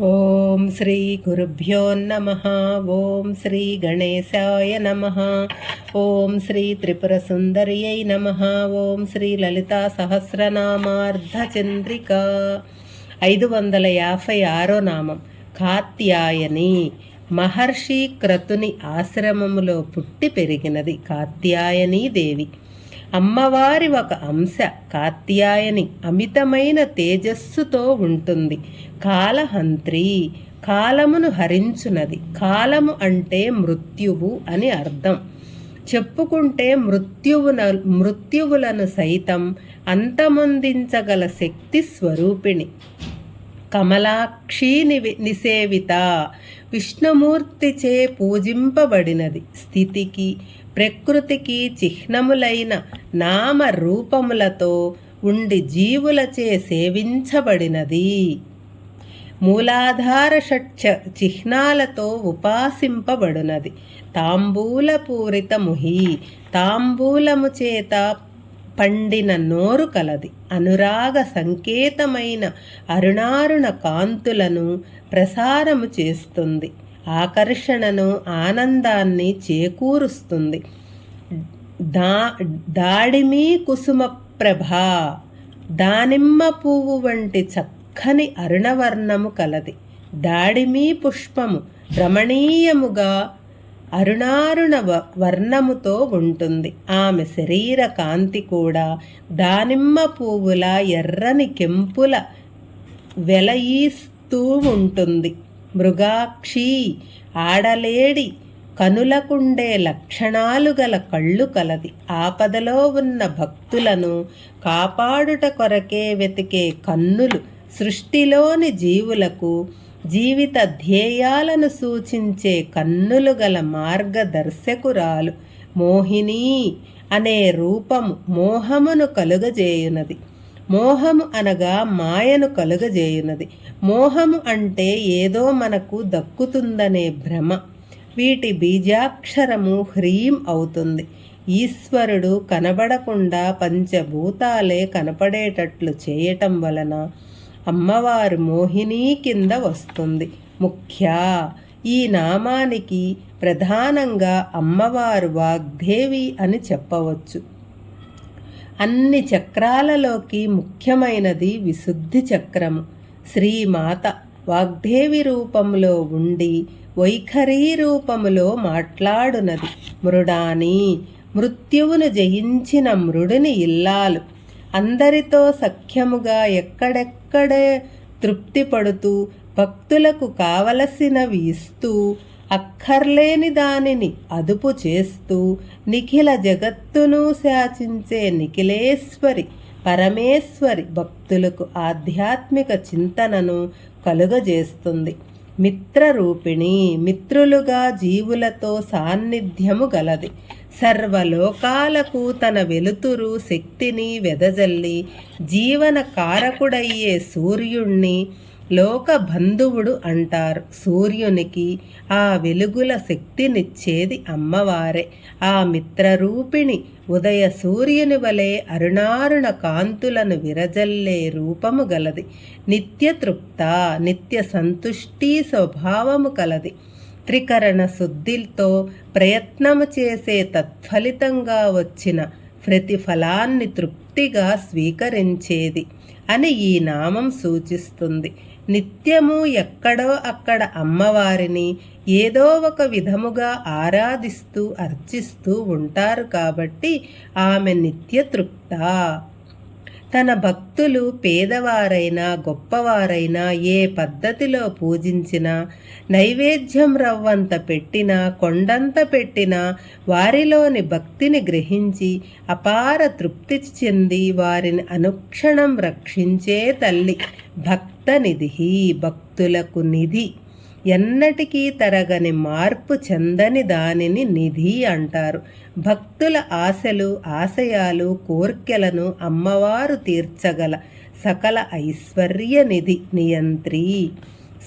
ఓం శ్రీ గురుభ్యో నమ. ఓం శ్రీ గణేశాయ నమ. ఓం శ్రీ త్రిపుర సుందర్యై నమ. ఓం శ్రీ లలితా సహస్రనామార్ధచంద్రిక. ఐదు వందల యాభై ఆరో నామం. కాత్యాయని. మహర్షి క్రతుని ఆశ్రమములో పుట్టి పెరిగినది కాత్యాయనీ దేవి. అమ్మవారి ఒక అంశ కాత్యాయని అమితమైన తేజస్సుతో ఉంటుంది. కాలహంత్రి కాలమును హరించునది. కాలము అంటే మృత్యువు అని అర్థం. చెప్పుకుంటే మృత్యువున మృత్యువులను సైతం అంతమొందించగల శక్తి స్వరూపిణి. కమలాక్షి నివి నిసేవిత. విష్ణుమూర్తిచే పూజింపబడినది. స్థితికి ప్రకృతికి చిహ్నములైన నామ రూపములతో ఉండి జీవులచే సేవించబడినది. మూలాధార షట్చ చిహ్నాలతో ఉపాసింపబడునది. తాంబూలపూరిత ముహి తాంబూలము చేత పండిన నోరు కలది. అనురాగ సంకేతమైన అరుణారుణ కాంతులను ప్రసారము చేస్తుంది. ఆకర్షణను ఆనందాన్ని చేకూరుస్తుంది. దా దాడిమి కుసుమ ప్రభా దానిమ్మ పువ్వు వంటి చక్కని అరుణవర్ణము కలది. దాడిమి పుష్పము రమణీయముగా అరుణారుణ వర్ణముతో ఉంటుంది. ఆమె శరీర కాంతి కూడా దానిమ్మ పువ్వుల ఎర్రని కెంపుల వెలయీస్తూ ఉంటుంది. మృగాక్షి ఆడలేడి కనులకుండే లక్షణాలు గల కళ్ళు కలది. ఆపదలో ఉన్న భక్తులను కాపాడుట కొరకే వెతికే కన్నులు సృష్టిలోని జీవులకు జీవిత ధ్యేయాలను సూచించే కన్నులు గల మార్గదర్శకురాలు మోహిని అనే రూపము మోహమును కలుగజేయునది. మోహము అనగా మాయను కలుగజేయునది. మోహము అంటే ఏదో మనకు దక్కుతుందనే భ్రమ. వీటి బీజాక్షరము హ్రీం అవుతుంది. ఈశ్వరుడు కనబడకుండా పంచభూతాలే కనపడేటట్లు చేయటం వలన అమ్మవారు మోహిని కింద వస్తుంది. ముఖ్య ఈ నామానికి ప్రధానంగా అమ్మవారు వాగ్దేవి అని చెప్పవచ్చు. అన్ని చక్రాలలోకి ముఖ్యమైనది విశుద్ధి చక్రము. శ్రీమాత వాగ్దేవి రూపంలో ఉండి వైఖరీ రూపములో మాట్లాడునది. మృడాని మృత్యువును జయించిన మృడుని ఇల్లాలు. అందరితో సఖ్యముగా ఎక్కడెక్కడే తృప్తి పడుతూ భక్తులకు కావలసినవి ఇస్తూ అక్కర్లేని దానిని అదుపు చేస్తూ నిఖిల జగత్తును శాసించే నిఖిలేశ్వరి పరమేశ్వరి భక్తులకు ఆధ్యాత్మిక చింతనను కలుగజేస్తుంది. మిత్రరూపిణి మిత్రులుగా జీవులతో సాన్నిధ్యము గలది. సర్వలోకాలకు తన వెలుతురు శక్తిని వెదజల్లి జీవన కారకుడయ్యే సూర్యుణ్ణి లోక బంధువుడు అంటారు. సూర్యునికి ఆ వెలుగుల శక్తినిచ్చేది అమ్మవారే. ఆ మిత్రరూపిణి ఉదయ సూర్యుని వలె అరుణారుణ కాంతులను విరజల్లే రూపము గలది. నిత్య తృప్త నిత్య సంతుష్టి స్వభావము కలది. త్రికరణ శుద్ధితో ప్రయత్నము చేసే తత్ఫలితంగా వచ్చిన ప్రతిఫలాన్ని తృప్తిగా స్వీకరించేది అని ఈ నామం సూచిస్తుంది. నిత్యము ఎక్కడో అక్కడ అమ్మవారిని ఏదో ఒక విధముగా ఆరాధిస్తూ అర్చిస్తూ ఉంటారు కాబట్టి ఆమె నిత్యతృప్త. తన భక్తులు పేదవారైనా గొప్పవారైనా ఏ పద్ధతిలో పూజించినా నైవేద్యం రవ్వంత పెట్టినా కొండంత పెట్టినా వారిలోని భక్తిని గ్రహించి అపార తృప్తి చెంది వారిని అనుక్షణం రక్షించే తల్లి. భక్త నిధి భక్తులకు నిధి. ఎన్నటికీ తరగని మార్పు చెందని దానిని నిధి అంటారు. భక్తుల ఆశలు ఆశయాలు కోర్కెలను అమ్మవారు తీర్చగల సకల ఐశ్వర్య నిధి నియంత్రి.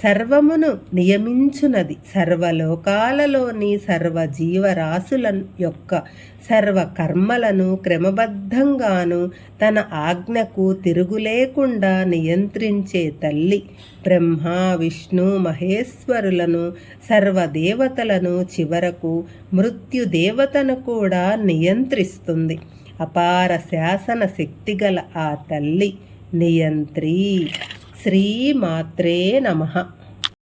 సర్వమును నియమించునది. సర్వలోకాలలోని సర్వ జీవరాశుల యొక్క సర్వ కర్మలను క్రమబద్ధంగాను తన ఆజ్ఞకు తిరుగులేకుండా నియంత్రించే తల్లి బ్రహ్మ విష్ణు మహేశ్వరులను సర్వదేవతలను చివరకు మృత్యుదేవతను కూడా నియంత్రిస్తుంది. అపార శాసన శక్తిగల ఆ తల్లి నియంత్రి. శ్రీమాత్రే నమః